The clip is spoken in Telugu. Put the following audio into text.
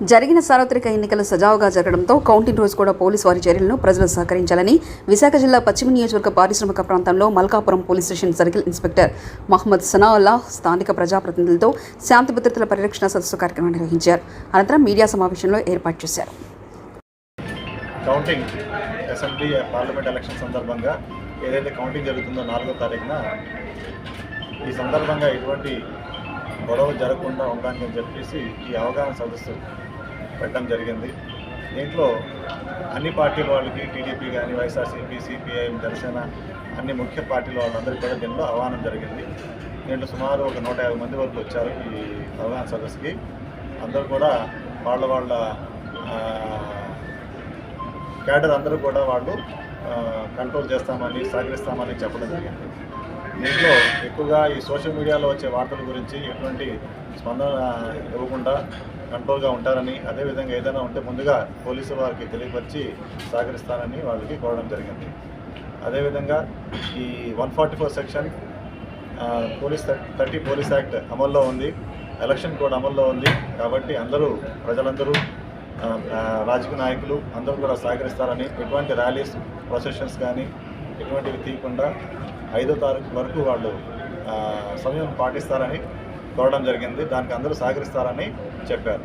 జరిగిన సార్వత్రిక ఎన్నికలు సజావుగా జరగడంతో కౌంటింగ్ రోజు కూడా పోలీసు వారి చర్యలను ప్రజలు సహకరించాలని విశాఖ జిల్లా పశ్చిమ నియోజకవర్గ పారిశ్రామిక ప్రాంతంలో Malkapuram police station circle inspector Mahammad Sanaulla స్థానిక ప్రజాప్రతినిధులతో శాంతి భద్రతల పరిరక్షణ సదస్సు కార్యక్రమం నిర్వహించారు. అనంతరం మీడియా సమావేశంలో ఏర్పాటు చేశారు. కౌంటింగ్ అసెంబ్లీ పార్లమెంట్ ఎలక్షన్ సందర్భంగా ఏదైతే కౌంటింగ్ జరుగుతుందో నాలుగో తారీఖున ఈ సందర్భంగా ఎటువంటి గొడవ జరగకుండా ఉండడానికి అని చెప్పేసి ఈ అవగాహన సదస్సు పెట్టడం జరిగింది. దీంట్లో అన్ని పార్టీల వాళ్ళకి టీడీపీ కానీ వైఎస్ఆర్సీపీ సిపిఐఎం జనసేన అన్ని ముఖ్య పార్టీల వాళ్ళందరికీ కూడా దీంట్లో ఆహ్వానం జరిగింది. దీంట్లో సుమారు ఒక నూట యాభై మంది వరకు వచ్చారు ఈ అవగాహన సదస్సుకి. అందరూ కూడా వాళ్ళ వాళ్ళ క్యాడర్ అందరూ కూడా వాళ్ళు కంట్రోల్ చేస్తామని సహకరిస్తామని చెప్పడం జరిగింది. దీంట్లో ఎక్కువగా ఈ సోషల్ మీడియాలో వచ్చే వార్తల గురించి ఎటువంటి స్పందన ఇవ్వకుండా కంట్రోల్గా ఉంటారని అదేవిధంగా ఏదైనా ఉంటే ముందుగా పోలీసు వారికి తెలియపరిచి సహకరిస్తానని వాళ్ళకి కోరడం జరిగింది. అదేవిధంగా ఈ one forty four section police thirty police act అమల్లో ఉంది. ఎలక్షన్ కోడ్ అమల్లో ఉంది. కాబట్టి అందరూ ప్రజలందరూ రాజకీయ నాయకులు అందరూ కూడా సహకరిస్తారని ఎటువంటి ర్యాలీస్ ప్రొసెషన్స్ కానీ ఎటువంటివి తీయకుండా ఐదో తారీఖు వరకు వాళ్ళు సమయం పాటిస్తారని కోరడం జరిగింది. దానికి అందరూ సహకరిస్తారని చెప్పారు.